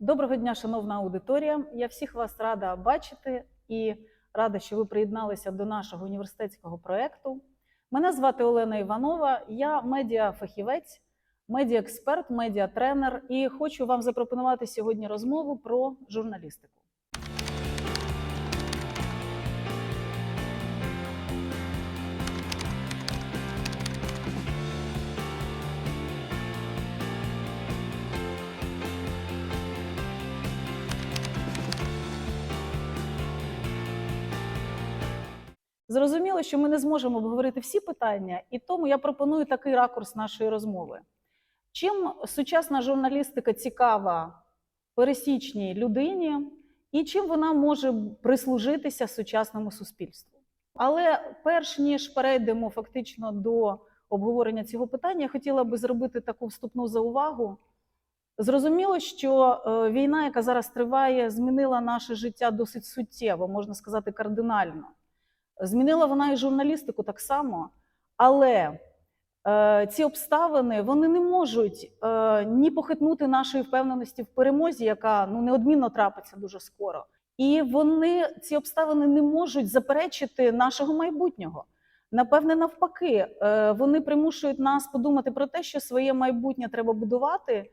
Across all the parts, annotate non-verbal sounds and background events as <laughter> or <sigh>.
Доброго дня, шановна аудиторія. Я всіх вас рада бачити і рада, що ви приєдналися до нашого університетського проєкту. Мене звати Олена Іванова, я медіафахівець, медіаексперт, медіатренер і хочу вам запропонувати сьогодні розмову про журналістику. Зрозуміло, що ми не зможемо обговорити всі питання, і тому я пропоную такий ракурс нашої розмови. Чим сучасна журналістика цікава пересічній людині, і чим вона може прислужитися сучасному суспільству? Але перш ніж перейдемо фактично до обговорення цього питання, я хотіла би зробити таку вступну заувагу. Зрозуміло, що е, війна, яка зараз триває, змінила наше життя досить суттєво, можна сказати, кардинально. Змінила вона і журналістику так само, але е, ці обставини вони не можуть е, ні похитнути нашої впевненості в перемозі, яка ну неодмінно трапиться дуже скоро. І вони ці обставини не можуть заперечити нашого майбутнього. Напевне, навпаки, е, вони примушують нас подумати про те, що своє майбутнє треба будувати,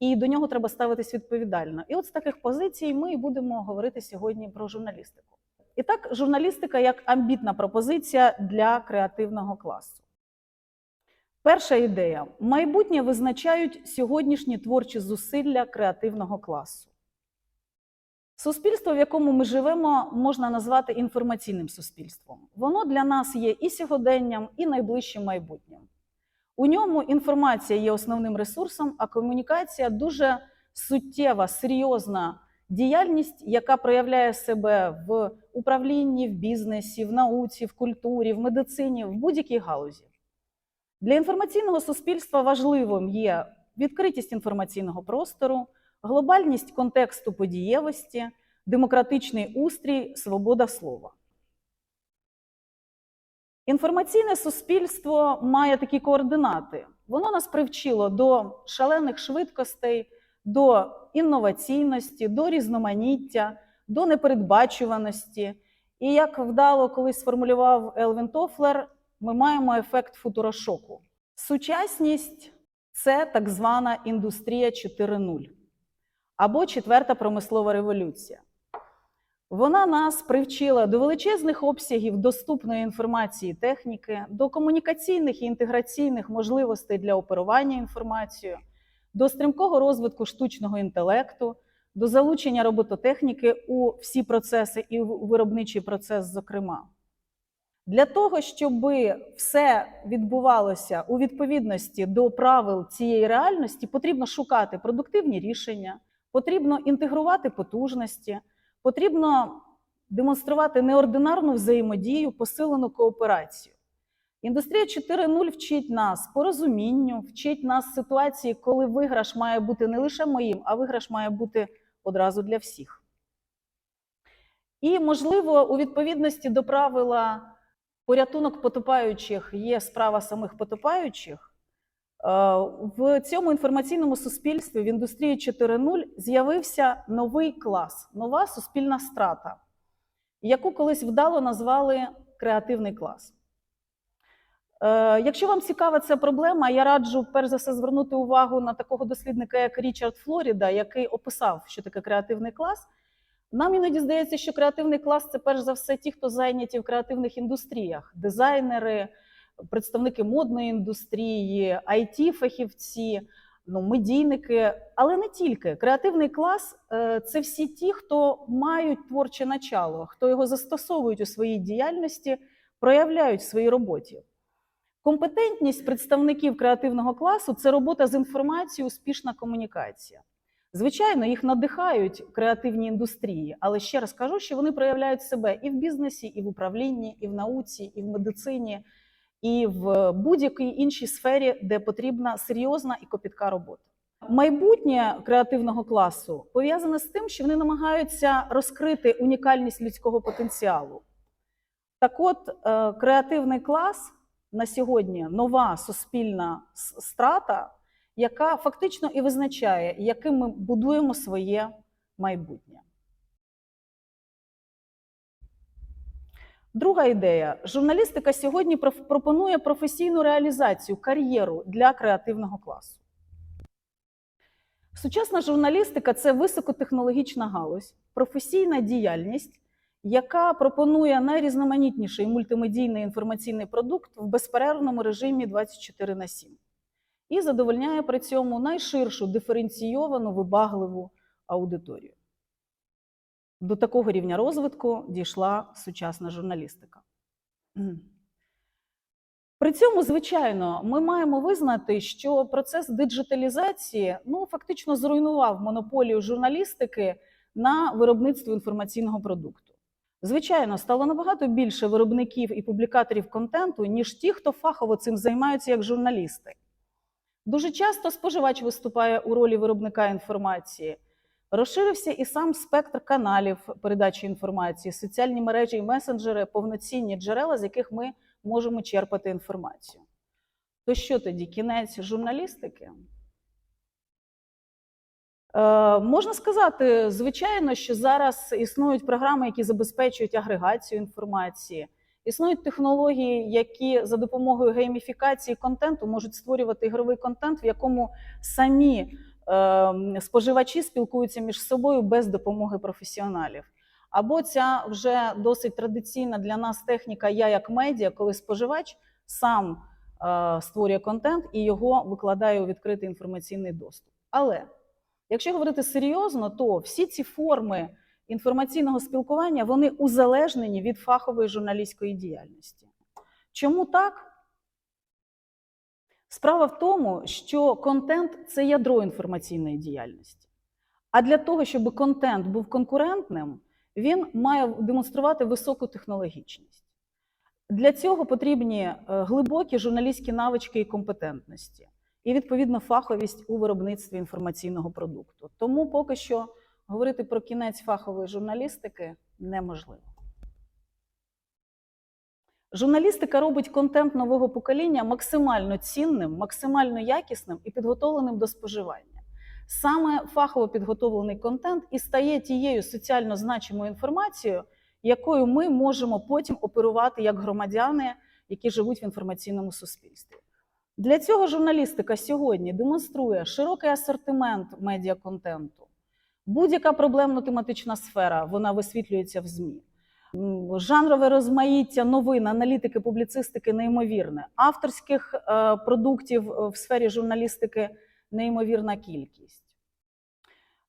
і до нього треба ставитись відповідально. І от з таких позицій ми і будемо говорити сьогодні про журналістику. І так, журналістика як амбітна пропозиція для креативного класу. Перша ідея: майбутнє визначають сьогоднішні творчі зусилля креативного класу. Суспільство, в якому ми живемо, можна назвати інформаційним суспільством. Воно для нас є і сьогоденням, і найближчим майбутнім. У ньому інформація є основним ресурсом, а комунікація дуже суттєва, серйозна діяльність, яка проявляє себе в управлінні, в бізнесі, в науці, в культурі, в медицині, в будь-якій галузі. Для інформаційного суспільства важливим є відкритість інформаційного простору, глобальність контексту подієвості, демократичний устрій, свобода слова. Інформаційне суспільство має такі координати. Воно нас привчило до шалених швидкостей, до інноваційності, до різноманіття, до непередбачуваності. І як вдало колись сформулював Елвін Тофлер, ми маємо ефект футурошоку. Сучасність це так звана індустрія 4.0 або четверта промислова революція. Вона нас привчила до величезних обсягів доступної інформації техніки, до комунікаційних і інтеграційних можливостей для оперування інформацією, до стрімкого розвитку штучного інтелекту, до залучення робототехніки у всі процеси і у виробничий процес, зокрема. Для того, щоб все відбувалося у відповідності до правил цієї реальності, потрібно шукати продуктивні рішення, потрібно інтегрувати потужності, потрібно демонструвати неординарну взаємодію, посилену кооперацію. Індустрія 4.0 вчить нас порозумінню, вчить нас ситуації, коли виграш має бути не лише моїм, а виграш має бути одразу для всіх. І, можливо, у відповідності до правила порятунок потопаючих є справа самих потопаючих. В цьому інформаційному суспільстві в індустрії 4.0 з'явився новий клас, нова суспільна страта, яку колись вдало назвали креативний клас. Е, Якщо вам цікава ця проблема, я раджу перш за все звернути увагу на такого дослідника, як Річард Флоріда, який описав, що таке креативний клас. Нам іноді здається, що креативний клас це перш за все ті, хто зайняті в креативних індустріях: дизайнери, представники модної індустрії, it фахівці ну, медійники, але не тільки. Креативний клас е, це всі ті, хто мають творче начало, хто його застосовують у своїй діяльності, проявляють в своїй роботі. Компетентність представників креативного класу це робота з інформацією, успішна комунікація. Звичайно, їх надихають креативні індустрії, але ще раз кажу, що вони проявляють себе і в бізнесі, і в управлінні, і в науці, і в медицині, і в будь-якій іншій сфері, де потрібна серйозна і копітка робота. Майбутнє креативного класу пов'язане з тим, що вони намагаються розкрити унікальність людського потенціалу. Так от, е, креативний клас на сьогодні нова суспільна страта, яка фактично і визначає, яким ми будуємо своє майбутнє. Друга ідея: журналістика сьогодні пропонує професійну реалізацію, кар'єру для креативного класу. Сучасна журналістика це високотехнологічна галузь, професійна діяльність, яка пропонує найрізноманітніший мультимедійний інформаційний продукт в безперервному режимі 24 на 7 і задовольняє при цьому найширшу диференційовану вибагливу аудиторію. До такого рівня розвитку дійшла сучасна журналістика. <clears throat> При цьому, звичайно, ми маємо визнати, що процес диджиталізації ну, фактично зруйнував монополію журналістики на виробництво інформаційного продукту. Звичайно, стало набагато більше виробників і публікаторів контенту, ніж ті, хто фахово цим займаються як журналісти. Дуже часто споживач виступає у ролі виробника інформації. Розширився і сам спектр каналів передачі інформації, соціальні мережі і месенджери, повноцінні джерела, з яких ми можемо черпати інформацію. То що тоді кінець журналістики? Е, можна сказати, звичайно, що зараз існують програми, які забезпечують агрегацію інформації, існують технології, які за допомогою гейміфікації контенту можуть створювати ігровий контент, в якому самі е, споживачі спілкуються між собою без допомоги професіоналів. Або ця вже досить традиційна для нас техніка Я як медіа, коли споживач сам е, створює контент і його викладає у відкритий інформаційний доступ. Але якщо говорити серйозно, то всі ці форми інформаційного спілкування вони узалежнені від фахової журналістської діяльності. Чому так? Справа в тому, що контент це ядро інформаційної діяльності. А для того, щоб контент був конкурентним, він має демонструвати високу технологічність. Для цього потрібні е, глибокі журналістські навички і компетентності, і, відповідно, фаховість у виробництві інформаційного продукту. Тому поки що говорити про кінець фахової журналістики неможливо. Журналістика робить контент нового покоління максимально цінним, максимально якісним і підготовленим до споживання. Саме фахово підготовлений контент і стає тією соціально значимою інформацією, якою ми можемо потім оперувати як громадяни, які живуть в інформаційному суспільстві. Для цього журналістика сьогодні демонструє широкий асортимент медіаконтенту. Будь-яка проблемно-тематична сфера вона висвітлюється в ЗМІ. Жанрове розмаїття новин, аналітики, публіцистики неймовірне. Авторських е, продуктів е, в сфері журналістики неймовірна кількість.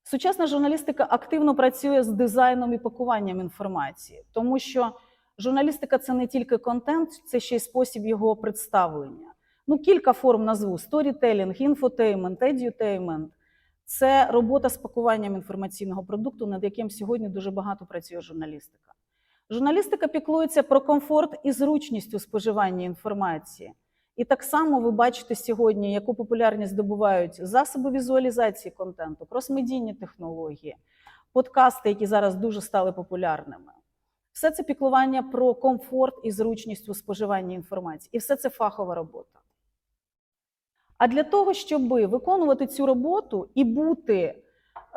Сучасна журналістика активно працює з дизайном і пакуванням інформації, тому що журналістика це не тільки контент, це ще й спосіб його представлення. Ну, кілька форм назву: сторітелінг, інфотеймент, едютеймент. Це робота з пакуванням інформаційного продукту, над яким сьогодні дуже багато працює журналістика. Журналістика піклується про комфорт і зручність у споживанні інформації. І так само ви бачите сьогодні, яку популярність здобувають засоби візуалізації контенту, кросмедійні технології, подкасти, які зараз дуже стали популярними. Все це піклування про комфорт і зручність у споживанні інформації. І все це фахова робота. А для того, щоб виконувати цю роботу і бути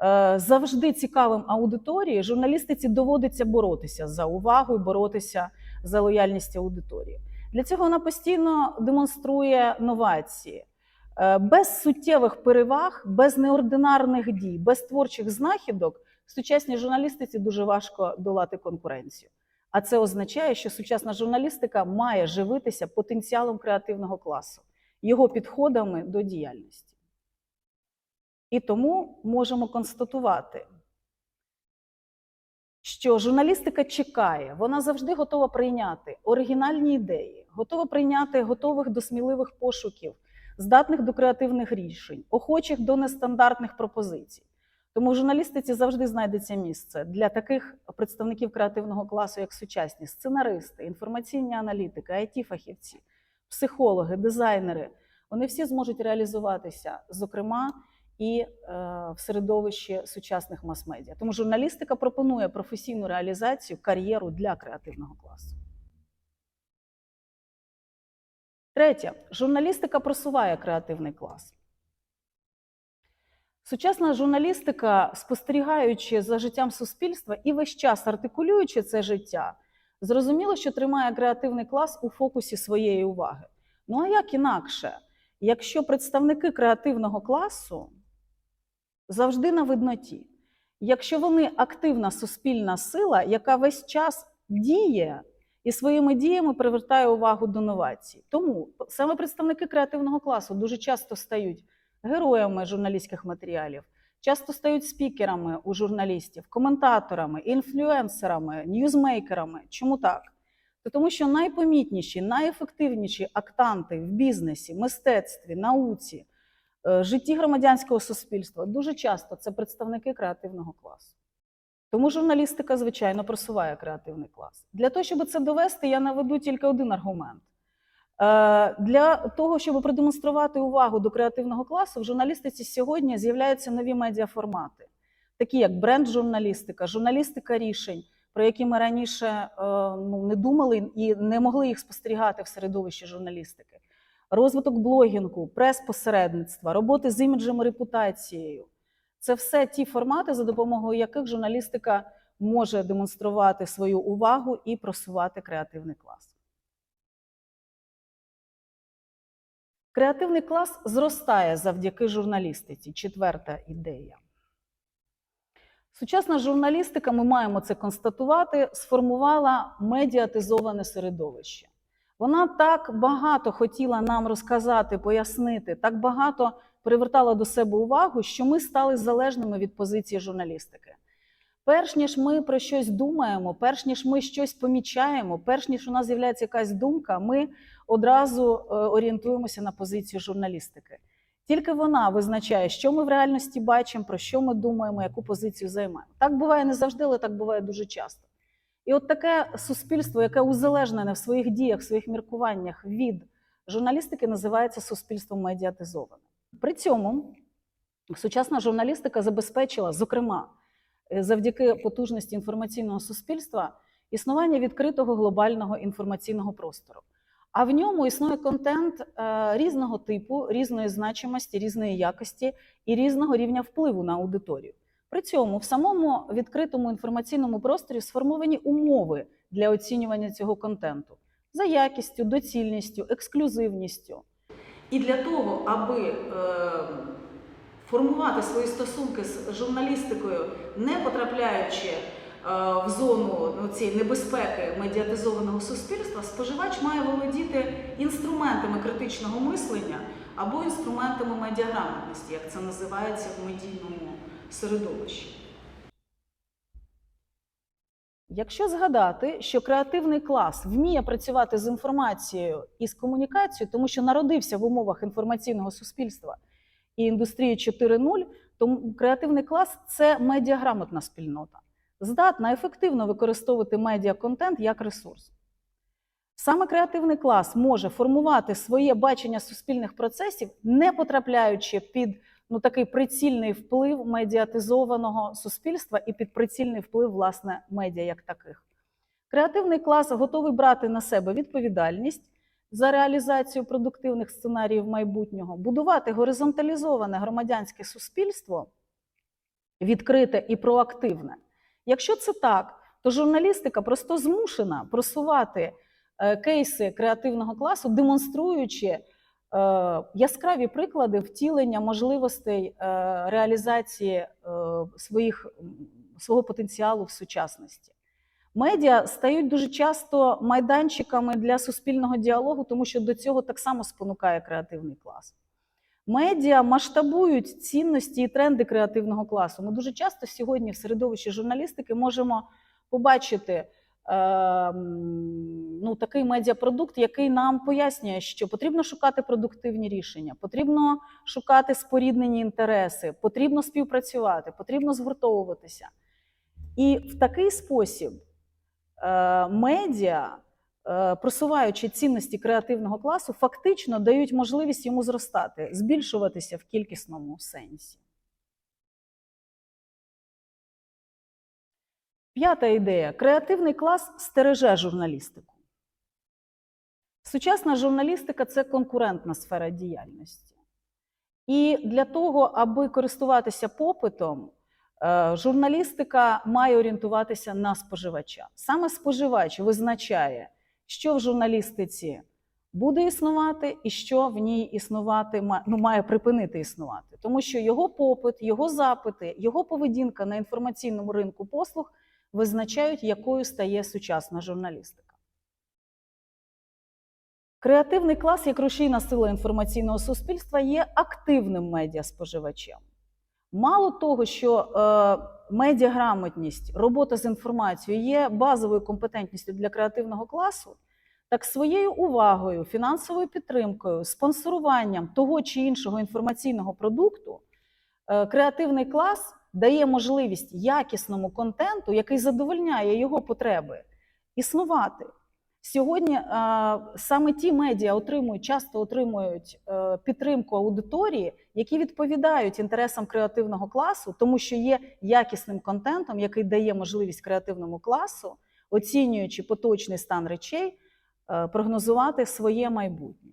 е, завжди цікавим аудиторії, журналістиці доводиться боротися за увагу боротися за лояльність аудиторії. Для цього вона постійно демонструє новації. Е, Без суттєвих переваг, без неординарних дій, без творчих знахідок в сучасній журналістиці дуже важко долати конкуренцію. А це означає, що сучасна журналістика має живитися потенціалом креативного класу, його підходами до діяльності. І тому можемо констатувати, що журналістика чекає, вона завжди готова прийняти оригінальні ідеї, готова прийняти готових до сміливих пошуків, здатних до креативних рішень, охочих до нестандартних пропозицій. Тому в журналістиці завжди знайдеться місце для таких представників креативного класу, як сучасні сценаристи, інформаційні аналітики, it фахівці психологи, дизайнери. Вони всі зможуть реалізуватися, зокрема, і е, в середовищі сучасних мас-медіа. Тому журналістика пропонує професійну реалізацію, кар'єру для креативного класу. Третє, журналістика просуває креативний клас. Сучасна журналістика, спостерігаючи за життям суспільства і весь час артикулюючи це життя, зрозуміло, що тримає креативний клас у фокусі своєї уваги. Ну а як інакше, якщо представники креативного класу завжди на видноті, якщо вони активна суспільна сила, яка весь час діє і своїми діями привертає увагу до новацій. Тому саме представники креативного класу дуже часто стають героями журналістських матеріалів, часто стають спікерами у журналістів, коментаторами, інфлюенсерами, ньюзмейкерами. Чому так? Та тому що найпомітніші, найефективніші актанти в бізнесі, мистецтві, науці, е, житті громадянського суспільства дуже часто це представники креативного класу. Тому журналістика, звичайно, просуває креативний клас. Для того, щоб це довести, я наведу тільки один аргумент. Е, Для того, щоб продемонструвати увагу до креативного класу, в журналістиці сьогодні з'являються нові медіаформати, такі як бренд-журналістика, журналістика рішень, про які ми раніше е, ну, не думали і не могли їх спостерігати в середовищі журналістики. Розвиток блогінгу, прес-посередництва, роботи з іміджем і репутацією. Це все ті формати, за допомогою яких журналістика може демонструвати свою увагу і просувати креативний клас. Креативний клас зростає завдяки журналістиці. Четверта ідея. Сучасна журналістика, ми маємо це констатувати, сформувала медіатизоване середовище. Вона так багато хотіла нам розказати, пояснити, так багато привертала до себе увагу, що ми стали залежними від позиції журналістики. Перш ніж ми про щось думаємо, перш ніж ми щось помічаємо, перш ніж у нас з'являється якась думка, ми одразу е, орієнтуємося на позицію журналістики. Тільки вона визначає, що ми в реальності бачимо, про що ми думаємо, яку позицію займаємо. Так буває не завжди, але так буває дуже часто. І от таке суспільство, яке узалежнене в своїх діях, в своїх міркуваннях від журналістики, називається суспільством медіатизоване. При цьому сучасна журналістика забезпечила, зокрема, завдяки потужності інформаційного суспільства, існування відкритого глобального інформаційного простору. А в ньому існує контент е, різного типу, різної значимості, різної якості і різного рівня впливу на аудиторію. При цьому в самому відкритому інформаційному просторі сформовані умови для оцінювання цього контенту за якістю, доцільністю, ексклюзивністю. І для того, аби е, формувати свої стосунки з журналістикою, не потрапляючи е, в зону ну, цієї небезпеки медіатизованого суспільства, споживач має володіти інструментами критичного мислення або інструментами медіаграмотності, як це називається в медійному середовищі. Якщо згадати, що креативний клас вміє працювати з інформацією і з комунікацією, тому що народився в умовах інформаційного суспільства і індустрії 4.0, то креативний клас це медіаграмотна спільнота, здатна ефективно використовувати медіаконтент як ресурс. Саме креативний клас може формувати своє бачення суспільних процесів, не потрапляючи під ну, такий прицільний вплив медіатизованого суспільства і під прицільний вплив власне медіа як таких. Креативний клас готовий брати на себе відповідальність за реалізацію продуктивних сценаріїв майбутнього, будувати горизонталізоване громадянське суспільство, відкрите і проактивне. Якщо це так, то журналістика просто змушена просувати е, кейси креативного класу, демонструючи е, яскраві приклади втілення можливостей е, реалізації своїх, свого потенціалу в сучасності. Медіа стають дуже часто майданчиками для суспільного діалогу, тому що до цього так само спонукає креативний клас. Медіа масштабують цінності і тренди креативного класу. Ми дуже часто сьогодні в середовищі журналістики можемо побачити е, ну, такий медіапродукт, який нам пояснює, що потрібно шукати продуктивні рішення, потрібно шукати споріднені інтереси, потрібно співпрацювати, потрібно згуртовуватися. І в такий спосіб медіа, е, просуваючи цінності креативного класу, фактично дають можливість йому зростати, збільшуватися в кількісному сенсі. П'ята ідея: креативний клас стереже журналістику. Сучасна журналістика це конкурентна сфера діяльності. І для того, аби користуватися попитом, е, журналістика має орієнтуватися на споживача. Саме споживач визначає, що в журналістиці буде існувати, і що в ній існувати ну, має припинити існувати, тому що його попит, його запити, його поведінка на інформаційному ринку послуг визначають, якою стає сучасна журналістика. Креативний клас як рушійна сила інформаційного суспільства є активним медіаспоживачем. Мало того, що е, медіаграмотність, робота з інформацією є базовою компетентністю для креативного класу, так своєю увагою, фінансовою підтримкою, спонсоруванням того чи іншого інформаційного продукту, е, креативний клас дає можливість якісному контенту, який задовольняє його потреби, існувати. Сьогодні е, саме ті медіа отримують, часто отримують е, підтримку аудиторії, які відповідають інтересам креативного класу, тому що є якісним контентом, який дає можливість креативному класу, оцінюючи поточний стан речей, е, прогнозувати своє майбутнє.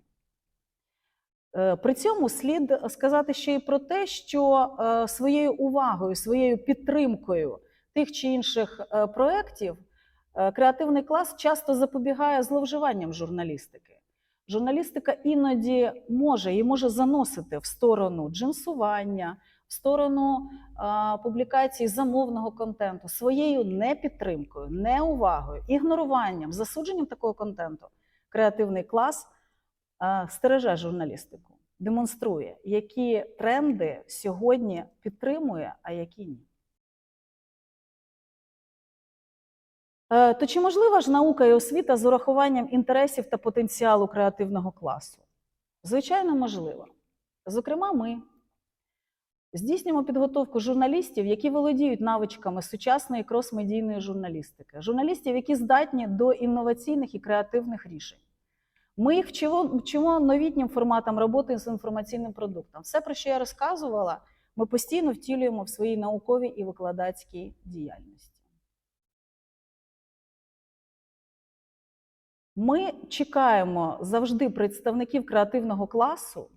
Е, При цьому слід сказати ще й про те, що е, своєю увагою, своєю підтримкою тих чи інших е, проєктів креативний клас часто запобігає зловживанням журналістики. Журналістика іноді може і може заносити в сторону джинсування, в сторону а, публікації замовного контенту своєю непідтримкою, неувагою, ігноруванням, засудженням такого контенту. Креативний клас а, стереже журналістику, демонструє, які тренди сьогодні підтримує, а які ні. То чи можлива ж наука і освіта з урахуванням інтересів та потенціалу креативного класу? Звичайно, можливо. Зокрема, ми здійснюємо підготовку журналістів, які володіють навичками сучасної крос-медійної журналістики, журналістів, які здатні до інноваційних і креативних рішень. Ми їх вчимо новітнім форматам роботи з інформаційним продуктом. Все, про що я розказувала, ми постійно втілюємо в своїй науковій і викладацькій діяльності. Ми чекаємо завжди представників креативного класу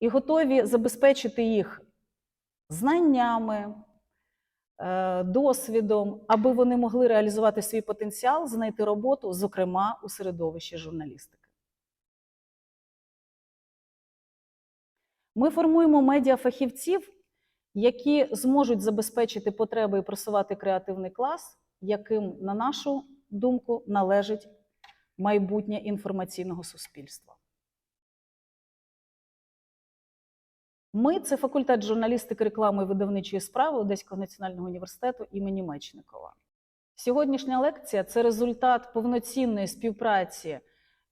і готові забезпечити їх знаннями, е, досвідом, аби вони могли реалізувати свій потенціал, знайти роботу, зокрема у середовищі журналістики. Ми формуємо медіафахівців, які зможуть забезпечити потреби і просувати креативний клас, яким, на нашу думку, належить майбутнє інформаційного суспільства. Ми це факультет журналістики, реклами і видавничої справи Одеського національного університету імені Мечникова. Сьогоднішня лекція це результат повноцінної співпраці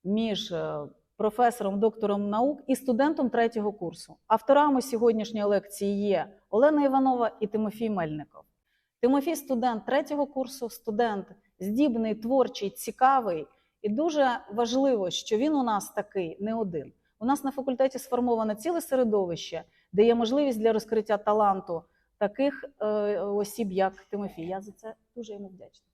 між е, професором, доктором наук і студентом третього курсу. Авторами сьогоднішньої лекції є Олена Іванова і Тимофій Мельников. Тимофій студент третього курсу, студент здібний, творчий, цікавий. І дуже важливо, що він у нас такий не один. У нас на факультеті сформовано ціле середовище, де є можливість для розкриття таланту таких е, осіб, як Тимофій. Я за це дуже йому вдячна.